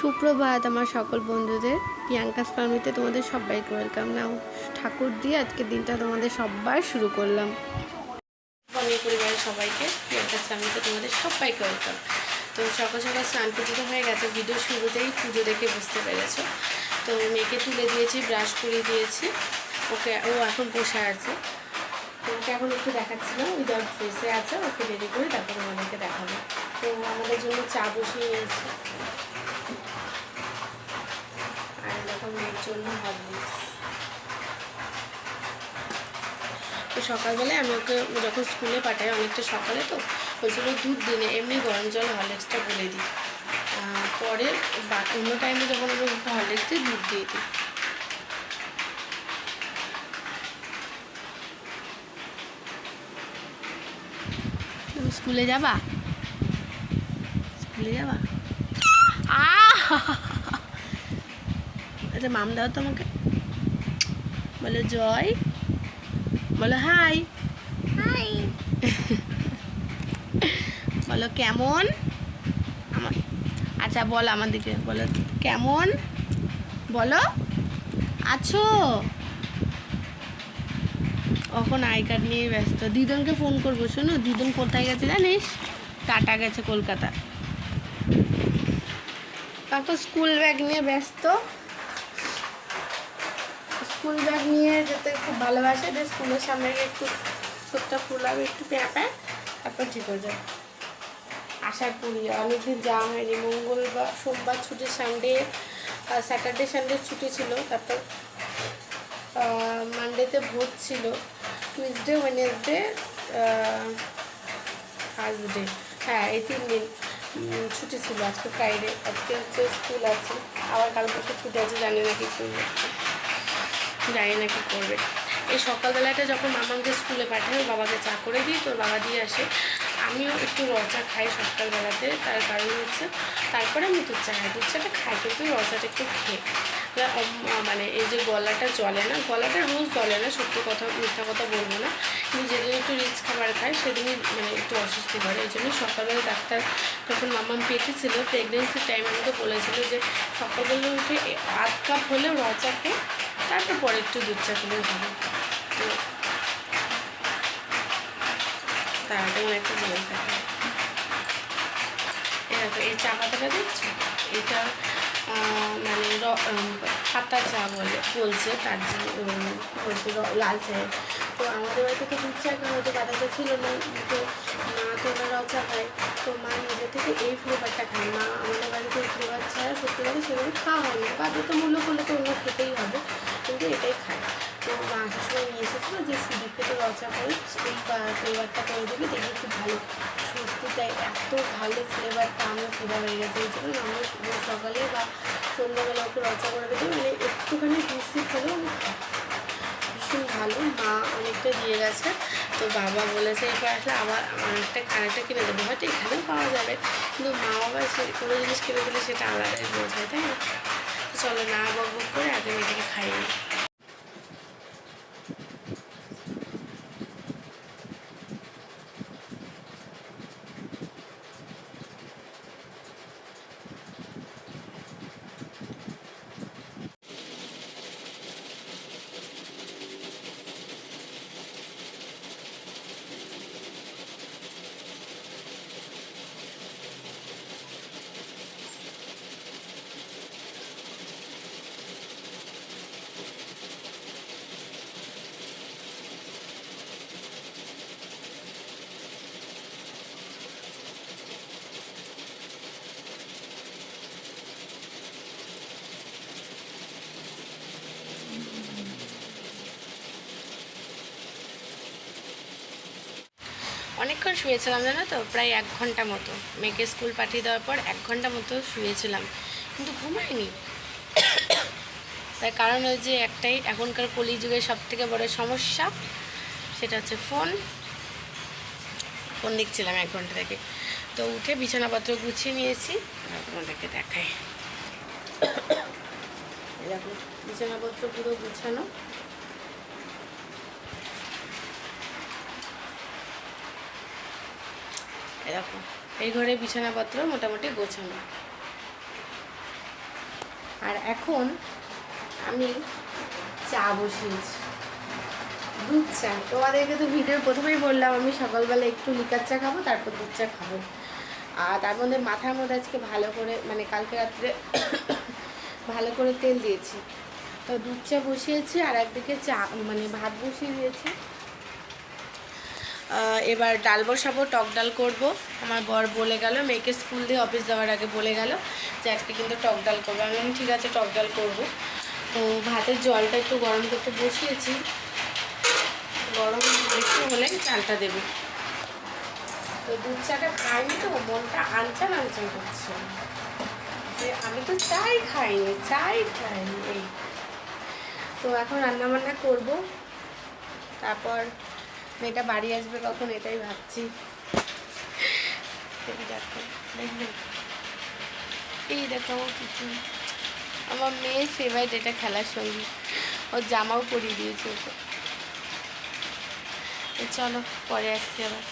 সুপ্রভাত আমার সকল বন্ধুদের। প্রিয়াঙ্কাস ফার্মিতে তোমাদের সবাইকে ওয়েলকাম নাও ঠাকুর দিয়ে আজকের দিনটা তোমাদের সবার শুরু করলাম। পরিবারের সবাইকে প্রিয়াঙ্কাস ফার্মিতে তোমাদের সবাইকে ওয়েলকাম তো সকাল সকাল স্নান পুজো তো হয়ে গেছে ভিডিও শুরুতেই পুজো দেখে বুঝতে পেরেছ। তো মেয়েকে তুলে দিয়েছি ব্রাশ করিয়ে দিয়েছি। ওকে, ও এখন বসে আছে। ওকে এখন একটু দেখাচ্ছিলাম উইদাউট ড্রেসে আছে, ওকে রেডি করে তারপর আমাদেরকে দেখাবো। তো আমাদের জন্য চা বসিয়ে নিয়েছি মেয়ের জন্য তো সকালবেলায় আমি ওকে যখন স্কুলে পাঠাই, অনেকটা সকালে তো, ওই জন্য দুধ দিনে এমনি গরম জল হরলিক্সটা বলে দিই। পরে অন্য টাইমে যখন আমি হরলিক্স দিই দুধ দিয়ে দিই। স্কুলে যাবা? স্কুলে যাবা? আহ! এটা মাম দাও তোমাকে। বলো জয়। বলো হাই। হাই। বলো কেমন? আমার আচ্ছা বলো আমার দিকে। বলো কেমন? বলো আছো? এখন আই কার্ড নিয়ে ব্যস্ত। দিদনকে ফোন করব শোনো দিদন কোথায় গেছে জানিস? টাটা গেছে কলকাতা। তারপর স্কুল ব্যাগ নিয়ে ব্যস্ত। স্কুল ব্যাগ নিয়ে যেতে খুব ভালোবাসে, যে স্কুলের সামনে একটু ছোট্ট ফুলাবে, একটু প্যাপা তারপর ঠিক হয়ে যায়। আশার পুরি, অনেকদিন যাওয়া হয়নি, মঙ্গলবার, সোমবার ছুটি সানডে স্যাটারডে, সানডে ছুটি ছিল, তারপর মানডেতে ভোট ছিল, টুইসডে, ওয়েনেসডে থার্সডে হ্যাঁ এই তিন দিন ছুটি ছিল, আজকে ফ্রাইডে, আজকে হচ্ছে স্কুল আছে, আবার কাল পরশু ছুটি আছে, জানি না কি করবে। জানি না কি করবে। এই সকালবেলাটা যখন মামাকে স্কুলে পাঠায় বাবাকে চা করে দিই, তোর বাবা দিয়ে আসে। আমিও একটু রচা খাই সকালবেলাতে, তার কারণ হচ্ছে তারপরে আমি দুধ চা খাই দুধ চাটা খাই, কিন্তু রচাটা একটু খেয়ে। মানে এই যে গলাটা চলে না, গলাটা রোজ চলে না, সত্যি কথা, মিথ্যা কথা বলব না। কিন্তু যেদিন একটু রিচ খাবার খাই, সেদিনই মানে একটু অস্বস্তি করে। এই জন্য সকালবেলা ডাক্তার যখন মামাম পেটে ছিল প্রেগনেন্সির টাইম আমাকে বলেছিল যে সকালবেলা উঠে আধ কাপ হলেও রচা খেয়ে তারপর পরে একটু দুধ চা খেলেও হবে। তো তার আগে আমার একটা জিনিস দেখা। এরকম এই চা পাতাটা দেখছ? এটা মানে পাতা চা বলে, বলছে তার জন্য বলছে লাল চায়ের তো আমাদের বাড়িতে তো দুধ চা খাওয়া হতো পাতা চা ছিল না, তো মা তো ওরা র চা খায়। তো মা নিজে থেকে এই ফ্লেভারটা খায়। মা আমাদের বাড়িতে ফ্লেভার ছাড়া সত্যি কথা সেভাবে খাওয়া হয় না বাধ্যতামূলক হলে তো অন্য খেতেই হবে। কিন্তু এটাই খায় তো মা সময় নিয়ে এসেছিল যে সুদীপকে তো রচা করে এই ফ্লেভারটা করে দেবে দেখবে খুব ভালো সত্যি তাই এত ভালো ফ্লেভারটা আমরা ফিরা হয়ে গেছে এই জন্য আমরা সকালে বা সন্ধ্যাবেলা ওকে রচা করে দেবো মানে একটুখানি আমি খাই। ভীষণ ভালো মা অনেকটা দিয়ে গেছে তো বাবা বলেছে এরপর আসলে আবার অনেকটা আরেকটা কিনে দেবো হয়তো এখানেও পাওয়া যাবে কিন্তু মা বাবা কোনো জিনিস কিনে দিলে সেটা আলাদাই বোঝায়, তাই না চলো না বক বক করে আগে মেয়েটাকে খাইয়ে নিই। অনেকক্ষণ শুয়েছিলাম, জানো তো? প্রায় এক ঘণ্টা মতো। মেয়েকে স্কুল পাঠিয়ে দেওয়ার পর এক ঘণ্টা মতো শুয়েছিলাম। কিন্তু ঘুমাইনি তার কারণ ওই যে একটাই, এখনকার কলিযুগের সব থেকে বড় সমস্যা সেটা হচ্ছে ফোন। ফোন দেখছিলাম এক ঘণ্টা থেকে। তো উঠে বিছানাপত্র গুছিয়ে নিয়েছি। তোমাদেরকে দেখাই। দেখো, বিছানাপত্র পুরো গুছানো। এরকম এই ঘরে বিছানাপত্র মোটামুটি গোছানো। আর এখন আমি চা বসিয়েছি, দুধ চা। তোমাদেরকে তো ভিডিওর প্রথমেই বললাম, আমি সকালবেলা একটু লিকার চা খাব, তারপর দুধ চা খাব। আর তার মধ্যে মাথার মধ্যে আজকে ভালো করে মানে কালকে রাত্রে ভালো করে তেল দিয়েছি। তো দুধ চা বসিয়েছি, আর একদিকে চা মানে ভাত বসিয়ে দিয়েছি। এবার ডাল বসাবো, টক ডাল করব। আমার বর বলে গেল, মেয়েকে স্কুল দিয়ে অফিস যাওয়ার আগে বলে গেল যে আজকে কিন্তু টক ডাল করব। আমি ঠিক আছে, টক ডাল করব। তো ভাতের জলটা একটু গরম করতে বসিয়েছি। গরম একটু হলে চালটা দেবো। তো দুধ চাটা খাইনি তো, মনটা আনচান আনচান করছে। যে আমি তো চাই খাইনি চাই খাইনি। তো এখন রান্না বান্না করব। তারপর মেয়েটা বাড়ি আসবে কখন এটাই ভাবছি। এই দেখো কিছু আমার মেয়ের ফেভারিট এটা খেলার সঙ্গী। ওর জামাও পরিয়ে দিয়েছে ওকে। চলো, পরে আসছি আবার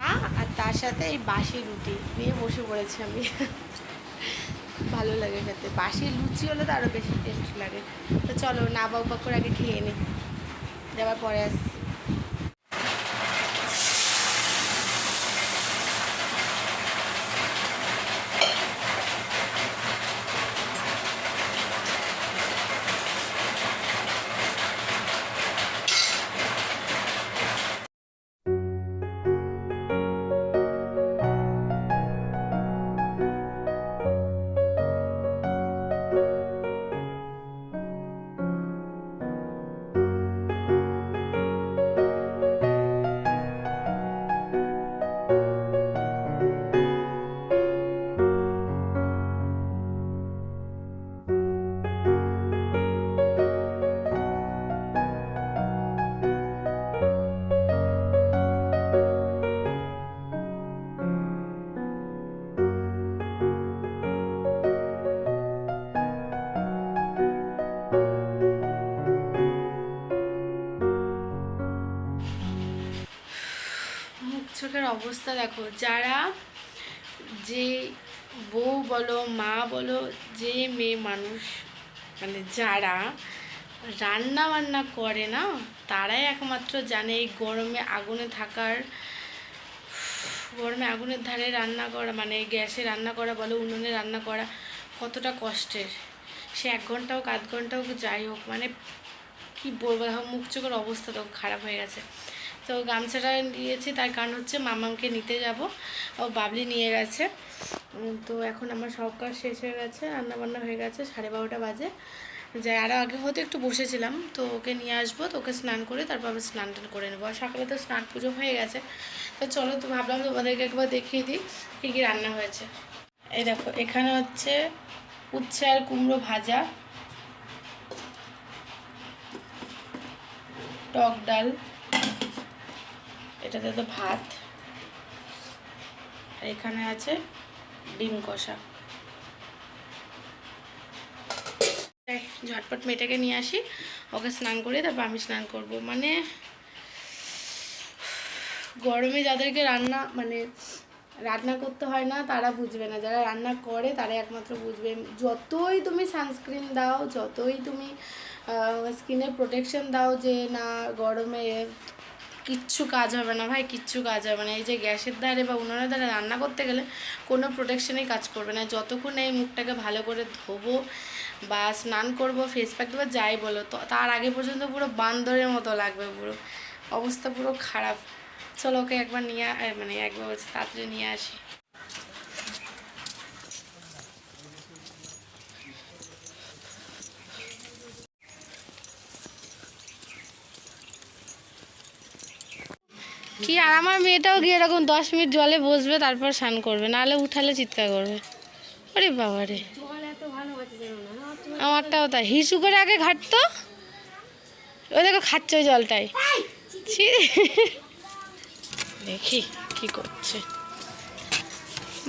চা আর তার সাথে এই বাসি রুটি নিয়ে বসে পড়েছি আমি। ভালো লাগে খেতে। বাসি লুচি হলে তো আরও বেশি টেস্ট লাগে। তো চলো, না বক করে আগে খেয়ে নিই যাবার পরে আসছি। অবস্থা দেখো, যারা যে বউ বলো, মা বলো, যে মেয়ে মানুষ মানে যারা রান্না বান্না করে না, তারাই একমাত্র জানে এই গরমে আগুনে থাকার, গরমে আগুনের ধারে রান্না করা মানে গ্যাসে রান্না করা বলো, উনুনে রান্না করা কতটা কষ্টের। সে এক ঘণ্টা হোক আধ ঘণ্টা হোক যাই হোক মানে কি বলব মুখ চোখের অবস্থা তো খারাপ হয়ে গেছে। তো গামছাটা নিয়েছি, তার কারণ হচ্ছে মামামকে নিতে যাব। ও বাবলি নিয়ে গেছে। তো এখন আমার সব কাজ শেষ হয়ে গেছে রান্না বান্না হয়ে গেছে, সাড়ে বারোটা বাজে। যাই আরও আগে হয়তো একটু বসেছিলাম, তো ওকে নিয়ে আসব, তো ওকে স্নান করে তারপর আমি স্নান টান করে নেব। আর সকালে তো স্নান পুজো হয়ে গেছে। তো চলো, তো ভাবলাম তোমাদেরকে একবার দেখিয়ে দিই কী কী রান্না হয়েছে। এই দেখো, এখানে হচ্ছে উচ্ছে আর কুমড়ো ভাজা, টক ডাল এটাতে তো ভাত। এখানে আছে ডিম কষা। ঝটপট মেয়েটাকে নিয়ে আসি। ওকে স্নান করে তারপর আমি স্নান করব। মানে গরমে যাদেরকে রান্না মানে রান্না করতে হয় না, তারা বুঝবে না। যারা রান্না করে তারা একমাত্র বুঝবে। যতই তুমি সানস্ক্রিন দাও, যতই তুমি স্কিনের প্রোটেকশন দাও যে, না, গরমে কিচ্ছু কাজ হবে না ভাই, কিচ্ছু কাজ হবে না। এই যে গ্যাসের ধারে বা উনুনের ধারে রান্না করতে গেলে কোনো প্রোটেকশনই কাজ করবে না। যতক্ষণ এই মুখটাকে ভালো করে ধোবো বা স্নান করব ফেস প্যাক দেবো, যাই বলো, তো তার আগে পর্যন্ত পুরো বান্দরের মতো লাগবে পুরো। অবস্থা পুরো খারাপ। চলো ওকে একবার নিয়ে মানে একবার বলছি, তাড়াতাড়ি নিয়ে আসি। কি, আর আমার মেয়েটাও গিয়ে এরকম দশ মিনিট জলে বসবে, তারপর স্নান করবে, নাহলে উঠালে চিৎকার করবে। আরে বাবা রে আমারটাও তাই। হিসু করে আগে ঘাটতো, ও দেখো খাচ্ছে ওই জলটাই। দেখি কি করছে।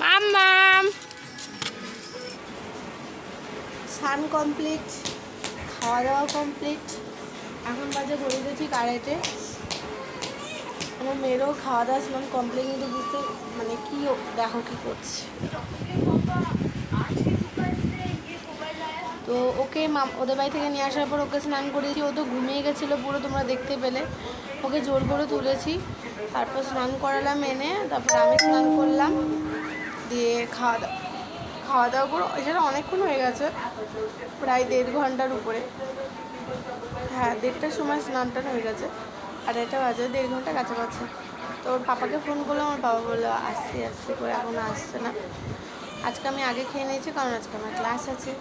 মাম্মাম স্নান কমপ্লিট খাওয়া দাওয়া কমপ্লিট এখন বাজে ঘড়িতে ঠিক আড়াইটে। আমার মেয়েরও খাওয়া দাওয়া স্নান কমপ্লেন কিন্তু বুঝতে মানে কী দেখো কী করছে। তো ওকে মাম ওদের বাড়ি থেকে নিয়ে আসার পর ওকে স্নান করেছি ও তো ঘুমিয়ে গেছিল পুরো, তোমরা দেখতে পেলে। ওকে জোর করে তুলেছি, তারপর স্নান করালাম এনে, তারপর আমি স্নান করলাম, দিয়ে খাওয়া দাওয়া খাওয়া দাওয়া করে। এছাড়া অনেকক্ষণ হয়ে গেছে, প্রায় দেড় ঘণ্টার উপরে। হ্যাঁ দেড়টার সময় স্নান টান হয়ে গেছে। আর এটা বাজে, দেড় ঘণ্টা কাছাকাছি। তো ওর পাপাকে ফোন করলাম আমার বাবা বলল, আসছি আসছি করে এখনও আসছে না। আজকে আমি আগে খেয়ে নিয়েছি, কারণ আজকে আমার ক্লাস আছে।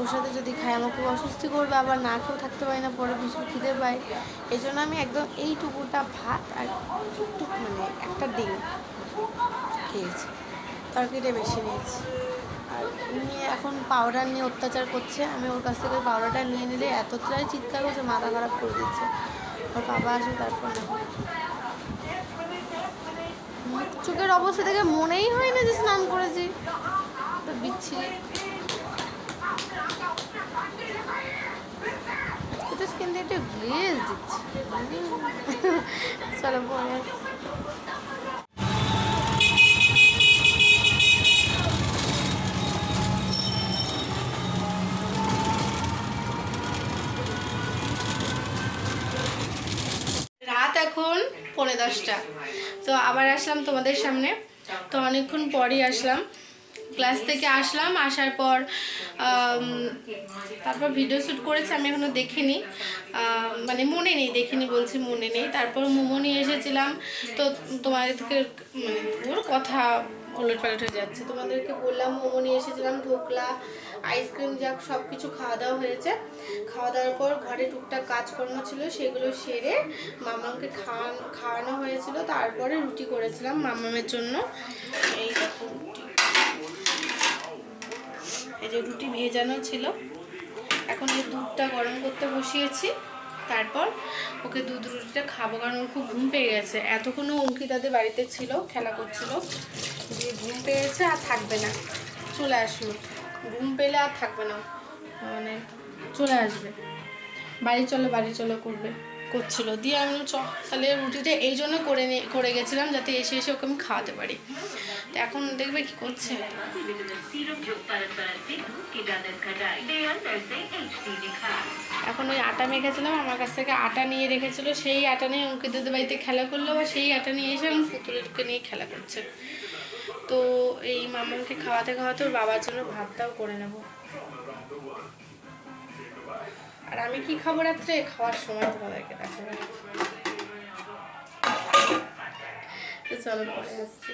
ওর সাথে যদি খাই, আমার খুব অস্বস্তি করবে, আবার না খেয়েও থাকতে পারি না, পরে ভীষণ খিদে পাই এই জন্য আমি একদম এইটুকুটা ভাত আর একটু মানে একটা ডিম খেয়েছি। তরকারিটা বেশি নিয়েছি। আর নিয়ে এখন পাউডার নিয়ে অত্যাচার করছে। আমি ওর কাছ থেকে পাউডারটা নিয়ে নিলে এতটাই চিৎকার করছে, মাথা খারাপ করে দিচ্ছে। ওর বাবা আসবে, তারপর চোখের অবস্থা থেকে মনেই হয় না যে স্নান করেছি। তো তো স্কিনটা একটু গ্লেজ দিচ্ছে। চলো পরে পৌনে দশটা। তো আবার আসলাম তোমাদের সামনে। তো অনেকক্ষণ পরই আসলাম। ক্লাস থেকে আসলাম, আসার পর তারপর ভিডিও শ্যুট করেছি, আমি এখনও দেখিনি। মানে মনে নেই, দেখিনি বলছি মনে নেই। তারপর মোমো নিয়ে এসেছিলাম। তো তোমাদেরকে মানে ওর কথা ওলট পালট হয়ে যাচ্ছে। তোমাদেরকে বললাম, মোমো নিয়ে এসেছিলাম, ঢোকলা আইসক্রিম যাক সব কিছু খাওয়া দাওয়া হয়েছে। খাওয়া দাওয়ার পর ঘরে টুকটাক কাজকর্ম ছিল, সেগুলো সেরে মামাকে খাওয়ানো খাওয়ানো হয়েছিল। তারপরে রুটি করেছিলাম মামামের জন্য। এই দেখো রুটি। এই যে রুটি ভেজানো ছিল। এখন এই দুধটা গরম করতে বসিয়েছি তারপর ওকে দুধ রুটিটা খাব, কারণ ওর খুব ঘুম পেয়ে গেছে। এতক্ষণও অঙ্কিতাদের বাড়িতে ছিল, খেলা করছিল। যে ঘুম পেয়েছে আর থাকবে না। চলে আসলো। ঘুম পেলে আর থাকবে না। মানে চলে আসবে। বাড়ি চলো বাড়ি চলো করবে। করছিল। দিয়ে আমি সকালে তাহলে রুটিটা এই জন্য করে করে গেছিলাম যাতে এসে এসে ওকে আমি খাওয়াতে পারি। তো এখন দেখবে কি করছে। এখন ওই আটা মেখেছিলাম, আমার কাছ থেকে আটা নিয়ে রেখেছিল। সেই আটা নিয়ে অঙ্কিত বাড়িতে খেলা করল বা সেই আটা নিয়ে এসে আমি পুতুলকে নিয়ে খেলা করছে। তো এই মামাকে খাওয়াতে খাওয়াতে ওর বাবার জন্য ভাতটাও করে নেব। আর আমি কি খাব রাত্রে? খাওয়ার সময় তোমাদেরকে দেখাবো চলো পরে আসছি।